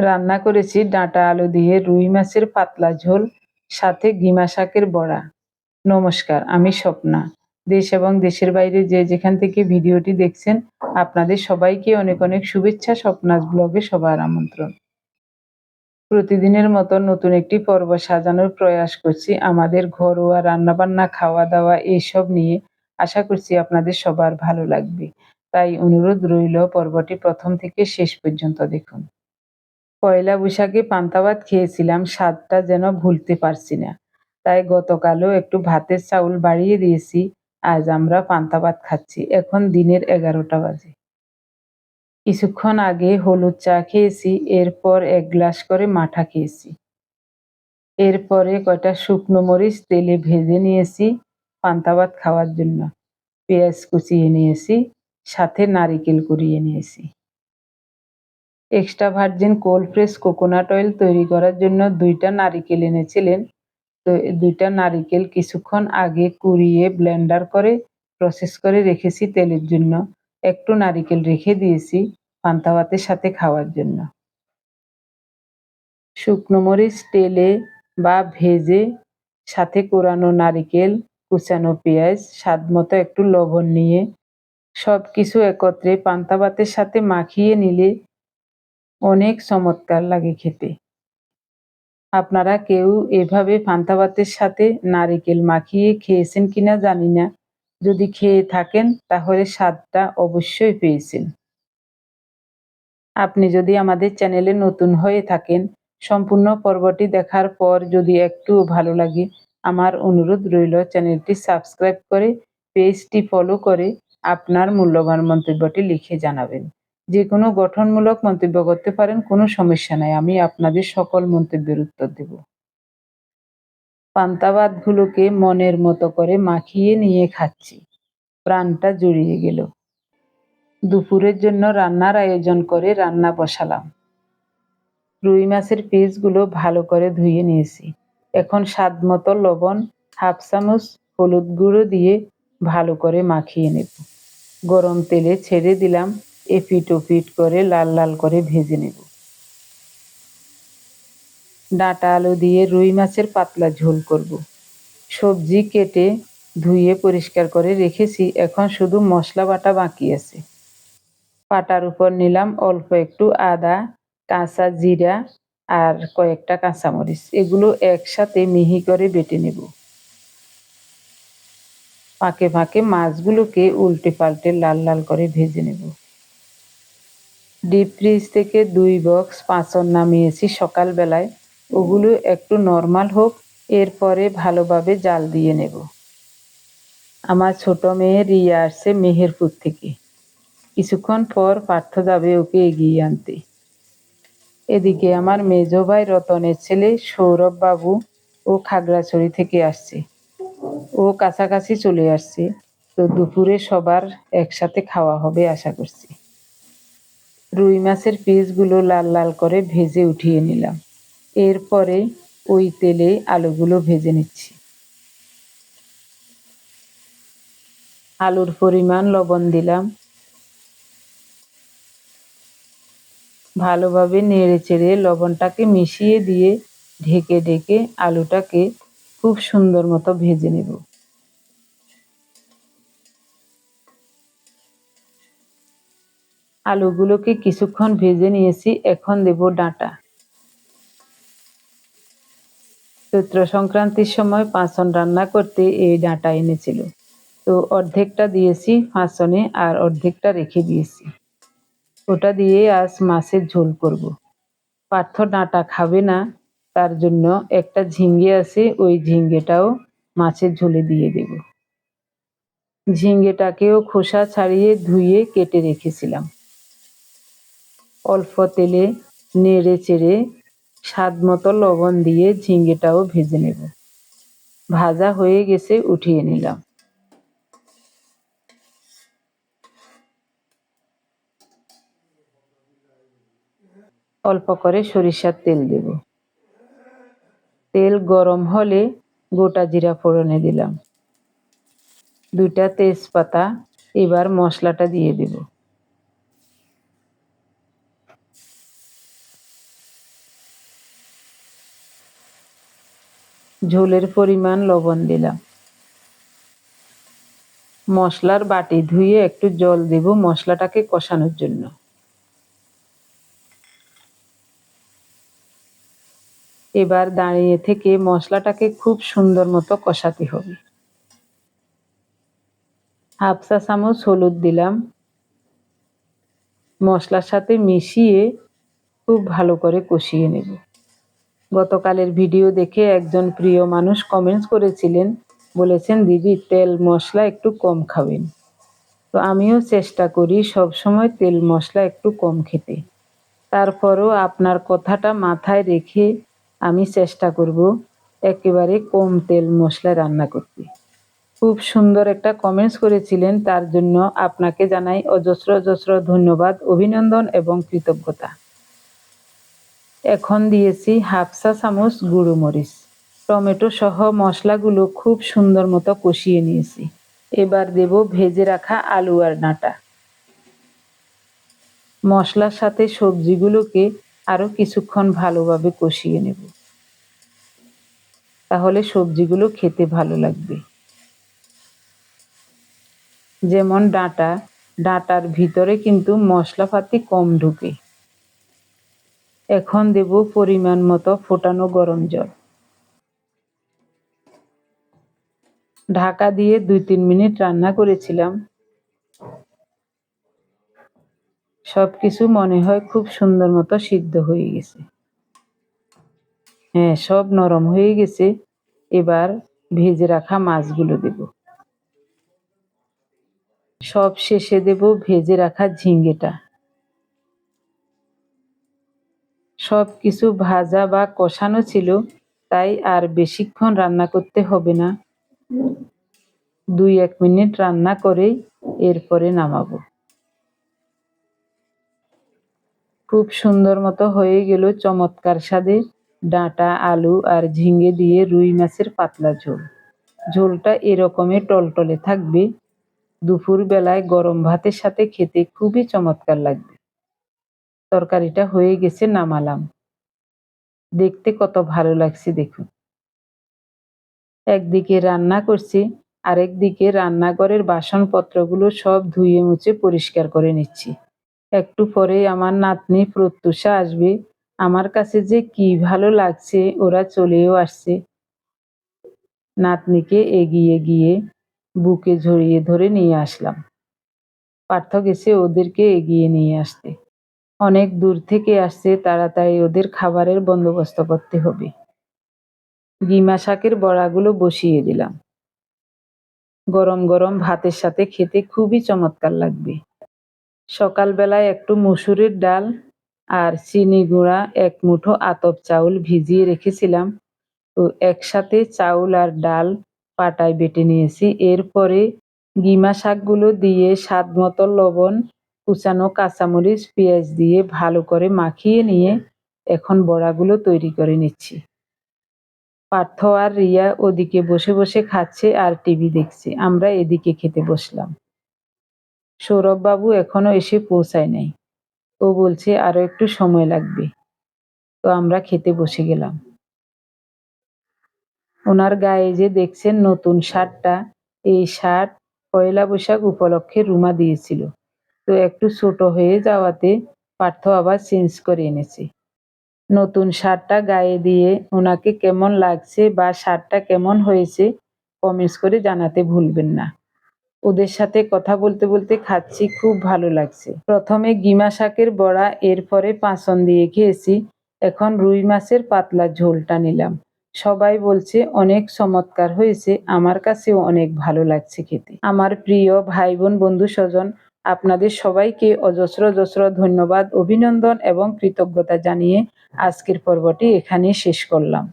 রান্না করেছি ডাঁটা আলু দিয়ে, রুই মাছের পাতলা ঝোল, সাথে গিমা শাকের বড়া। নমস্কার, আমি স্বপ্না। দেশ এবং দেশের বাইরে যে যেখান থেকে ভিডিওটি দেখছেন, আপনাদের সবাইকে অনেক অনেক শুভেচ্ছা, স্বপ্নাস ব্লগে সবার আমন্ত্রণ। প্রতিদিনের মতো নতুন একটি পর্ব সাজানোর প্রয়াস করছি। আমাদের ঘরোয়া রান্নাবান্না খাওয়া দাওয়া এইসব নিয়ে আশা করছি আপনাদের সবার ভালো লাগবে। তাই অনুরোধ রইল পর্বটি প্রথম থেকে শেষ পর্যন্ত দেখুন। পয়লা বৈশাখে পান্তা ভাত খেয়েছিলাম, স্বাদটা যেন ভুলতে পারছি না। তাই গতকালও একটু ভাতের চাউল বাড়িয়ে দিয়েছি, আজ আমরা পান্তা ভাত খাচ্ছি। এখন দিনের এগারোটা বাজে। কিছুক্ষণ আগে হলুদ চা খেয়েছি, এরপর এক গ্লাস করে মাঠা খেয়েছি। এরপরে কয়টা শুকনো মরিচ তেলে ভেজে নিয়েছি পান্তা ভাত খাওয়ার জন্য। পেঁয়াজ কুচিয়ে নিয়েছি, সাথে নারিকেল কুড়িয়ে নিয়েছি। Extra virgin cold press coconut oil তৈরি করার জন্য দুইটা নারিকেল এনেছিলেন। তো দুইটা নারিকেল কিছুক্ষণ আগে কুড়িয়ে ব্লেন্ডার করে প্রসেস করে রেখেছি তেলের জন্য। একটু নারিকেল রেখে দিয়েছি পান্তা ভাতের সাথে খাওয়ার জন্য। শুকনো মরিচ, তেলে বা ভেজে সাথে কোরানো নারিকেল, কুচানো পেঁয়াজ, স্বাদ মতো একটু লবণ নিয়ে সব কিছু একত্রে পান্তা ভাতের সাথে মাখিয়ে নিলে অনেক চমৎকার লাগে খেতে। আপনারা কেউ এভাবে পান্তা ভাতের সাথে নারিকেল মাখিয়ে খেয়েছেন কিনা জানি না। যদি খেয়ে থাকেন, তাহলে স্বাদটা অবশ্যই পেয়েছেন। আপনি যদি আমাদের চ্যানেলে নতুন হয়ে থাকেন, সম্পূর্ণ পর্বটি দেখার পর যদি একটু ভালো লাগে, আমার অনুরোধ রইল চ্যানেলটি সাবস্ক্রাইব করে, পেজটি ফলো করে আপনার মূল্যবান মন্তব্যটি লিখে জানাবেন। যে কোনো গঠনমূলক মন্তব্য করতে পারেন, কোনো সমস্যা নাই। আমি আপনাদের সকল মন্তব্যের উত্তর দেব। পান্তাবাদগুলোকে মনের মতো করে মাখিয়ে নিয়ে খাচ্ছি। প্রাণটা জুড়িয়ে গেল। দুপুরের জন্য রান্নার আয়োজন করে রান্না বসালাম। রুই মাছের পিসগুলো ভালো করে ধুয়ে নিয়েছি। এখন স্বাদ মতো লবণ, হাফ চামচ হলুদ গুঁড়ো দিয়ে ভালো করে মাখিয়ে নেব। গরম তেলে ছেড়ে দিলাম এপিট ওপিট করে লাল লাল করে ভেজে নেব। ডাঁটা আলু দিয়ে রুই মাছের পাতলা ঝোল করব। সবজি কেটে ধুয়ে পরিষ্কার করে রেখেছি, এখন শুধু মশলা বাটা বাকি আছে। পাটার উপর নিলাম অল্প একটু আদা, কাঁচা জিরা আর কয়েকটা কাঁচামরিচ। এগুলো একসাথে মিহি করে বেটে নেব। ফাঁকে ফাঁকে মাছগুলোকে উল্টে পাল্টে লাল লাল করে ভেজে নেব। ডিপ ফ্রিজ থেকে দুই বক্স পাঁচন নামিয়েছি সকালবেলায়। ওগুলো একটু নর্মাল হোক, এরপরে ভালোভাবে জাল দিয়ে নেব। আমার ছোট মেয়ে রিয়া আসছে মেহেরপুর থেকে। কিছুক্ষণ পর পার্থ যাবে ওকে এগিয়ে আনতে। এদিকে আমার মেজ ভাই রতনের ছেলে সৌরভ বাবু ও খাগড়াছড়ি থেকে আসছে। ও কাছাকাছি চলে আসছে। তো দুপুরে সবার একসাথে খাওয়া হবে আশা করছি। রুই মাছের পিসগুলো লাল লাল করে ভেজে উঠিয়ে নিলাম। এরপরে ওই তেলে আলুগুলো ভেজে নিচ্ছি। আলুর পরিমাণ লবণ দিলাম। ভালোভাবে নেড়ে চেড়ে লবণটাকে মিশিয়ে দিয়ে ঢেকে ঢেকে আলুটাকে খুব সুন্দর মতো ভেজে নেব। আলুগুলোকে কিছুক্ষণ ভেজে নিয়েছি, এখন দেব ডাঁটা। চৈত্র সংক্রান্তির সময় পাঁচন রান্না করতে এই ডাঁটা এনেছিল। তো অর্ধেকটা দিয়েছি ফাঁসনে আর অর্ধেকটা রেখে দিয়েছি। ওটা দিয়ে আজ মাছের ঝোল করব। পার্থ ডাঁটা খাবে না, তার জন্য একটা ঝিঙ্গে আছে, ওই ঝিঙ্গেটাও মাছের ঝোলে দিয়ে দেব। ঝিঙ্গেটাকেও খোসা ছাড়িয়ে ধুয়ে কেটে রেখেছিলাম। অল্প তেলে নেড়ে চেড়ে স্বাদ মতো লবণ দিয়ে ঝিঙ্গেটাও ভেজে নেব। ভাজা হয়ে গেছে উঠিয়ে নিলাম। অল্প করে সরিষার তেল দেব। তেল গরম হলে গোটা জিরা ফোড়নে দিলাম। দুইটা তেজপাতা এবার মশলাটা দিয়ে দেব। ঝোলের পরিমাণ লবণ দিলাম। মশলার বাটি ধুয়ে একটু জল দেব মশলাটাকে কষানোর জন্য। এবার দাঁড়িয়ে থেকে মশলাটাকে খুব সুন্দর মতো কষাতে হবে। হাফ চা চামচ হলুদ দিলাম। মশলার সাথে মিশিয়ে খুব ভালো করে কষিয়ে নেব। গতকালের ভিডিও দেখে একজন প্রিয় মানুষ কমেন্টস করেছিলেন, বলেছেন, দিদি, তেল মশলা একটু কম খাবেন। তো আমিও চেষ্টা করি সব সময় তেল মশলা একটু কম খেতে। তারপরও আপনার কথাটা মাথায় রেখে আমি চেষ্টা করব একেবারে কম তেল মশলা রান্না করতে। খুব সুন্দর একটা কমেন্টস করেছিলেন, তার জন্য আপনাকে জানাই অজস্র অজস্র ধন্যবাদ, অভিনন্দন এবং কৃতজ্ঞতা। এখন দিয়েছি হাফ চা চামচ গুঁড়ো মরিচ। টমেটো সহ মশলাগুলো খুব সুন্দর মতো কষিয়ে নিয়েছি। এবার দেব ভেজে রাখা আলু আর ডাঁটা। মশলার সাথে সবজিগুলোকে আরও কিছুক্ষণ ভালোভাবে কষিয়ে নেব। তাহলে সবজিগুলো খেতে ভালো লাগবে। যেমন ডাঁটা, ডাঁটার ভিতরে কিন্তু মশলাপাতি কম ঢুকে। এখন দেব পরিমাণ মতো ফোটানো গরম জল। ঢাকা দিয়ে দুই তিন মিনিট রান্না করেছিলাম। সব কিছু মনে হয় খুব সুন্দর মতো সিদ্ধ হয়ে গেছে। হ্যাঁ সব নরম হয়ে গেছে। এবার ভেজে রাখা মাছগুলো দেব। সব শেষে দেব ভেজে রাখা ঝিঙ্গেটা। সব কিছু ভাজা বা কষানো ছিল, তাই আর বেশিক্ষণ রান্না করতে হবে না। দুই এক মিনিট রান্না করেই এরপরে নামাবো। খুব সুন্দর মতো হয়ে গেল চমৎকার স্বাদে ডাঁটা, আলু আর ঝিঙ্গে দিয়ে রুই মাছের পাতলা ঝোল। ঝোলটা এরকমই টলটলে থাকবে। দুপুর বেলায় গরম ভাতের সাথে খেতে খুবই চমৎকার লাগবে। তরকারিটা হয়ে গেছে, নামালাম। দেখতে কত ভালো লাগছে দেখুন। একদিকে রান্না করছি আরেক দিকে রান্নাঘরের বাসনপত্রগুলো সব ধুয়ে মুছে পরিষ্কার করে নিচ্ছি। একটু পরে আমার নাতনি প্রত্যুষা আসবে, আমার কাছে যে কি ভালো লাগছে, ওরা চলেও আসছে। নাতনিকে এগিয়ে গিয়ে বুকে ঝরিয়ে ধরে নিয়ে আসলাম। পার্থ গেছে ওদেরকে এগিয়ে নিয়ে আসতে। অনেক দূর থেকে আসছে তাড়াতাড়ি ওদের খাবারের বন্দোবস্ত করতে হবে। গিমা শাকের বড়াগুলো বসিয়ে দিলাম। গরম গরম ভাতের সাথে খেতে খুবই চমৎকার লাগবে। সকালবেলায় একটু মুসুরির ডাল আর চিনি গুঁড়া, এক মুঠো আতপ চাউল ভিজিয়ে রেখেছিলাম। তো একসাথে চাউল আর ডাল পাটায় বেটে নিয়েছি। এরপরে গিমা শাকগুলো দিয়ে স্বাদ মতো লবণ কুচানো কাঁচামরিচ, পেঁয়াজ দিয়ে ভালো করে মাখিয়ে নিয়ে এখন বড়াগুলো তৈরি করে নিচ্ছি। পার্থ আর রিয়া ওদিকে বসে বসে খাচ্ছে আর টিভি দেখছে। আমরা এদিকে খেতে বসলাম। সৌরভবাবু এখনও এসে পৌঁছায় নাই। ও বলছে, আরও একটু সময় লাগবে। তো আমরা খেতে বসে গেলাম। ওনার গায়ে যে দেখছেন নতুন শার্টটা, এই শার্ট পয়লা বৈশাখ উপলক্ষে রুমা দিয়েছিল। তো একটু ছোট হয়ে যাওয়াতে পার্থ আবার চেঞ্জ করে এনেছে। নতুন শার্টটা গায়ে দিয়ে ওনাকে কেমন লাগছে বা শার্টটা কেমন হয়েছে কমেন্টস করে জানাতে ভুলবেন না। ওদের সাথে কথা বলতে বলতে খাচ্ছি, খুব ভালো লাগছে। প্রথমে গিমা শাকের বড়া, এরপরে পাঁচন দিয়ে খেয়েছি। এখন রুই মাছের পাতলা ঝোলটা নিলাম। সবাই বলছে, অনেক চমৎকার হয়েছে। আমার কাছেও অনেক ভালো লাগছে খেতে। আমার প্রিয় ভাই বোন, বন্ধু স্বজন আপনাদের সবাইকে অজস্র অজস্র ধন্যবাদ অভিনন্দন এবং কৃতজ্ঞতা জানিয়ে আজকের পর্বটি এখানে শেষ করলাম।